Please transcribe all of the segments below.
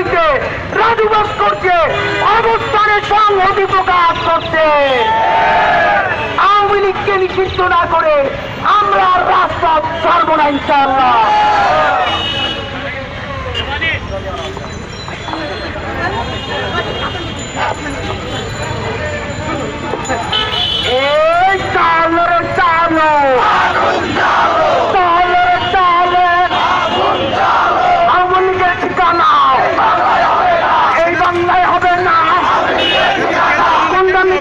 দাবিতে রাজুবাস করছে অবস্থানে সংহতি প্রকাশ করছে। আওয়ামী লীগকে নিষিদ্ধ না করে আমরা রাস্তা ছাড়ব না, ইনশাআল্লাহ। এই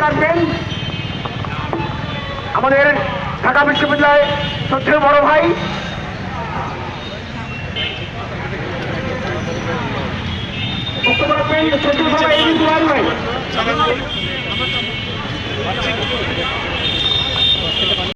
রাখবেন আমাদের ঢাকা বিশ্ববিদ্যালয়ের শ্রদ্ধেয় বড় ভাই। রাখবেন শ্রদ্ধেয় ভাই।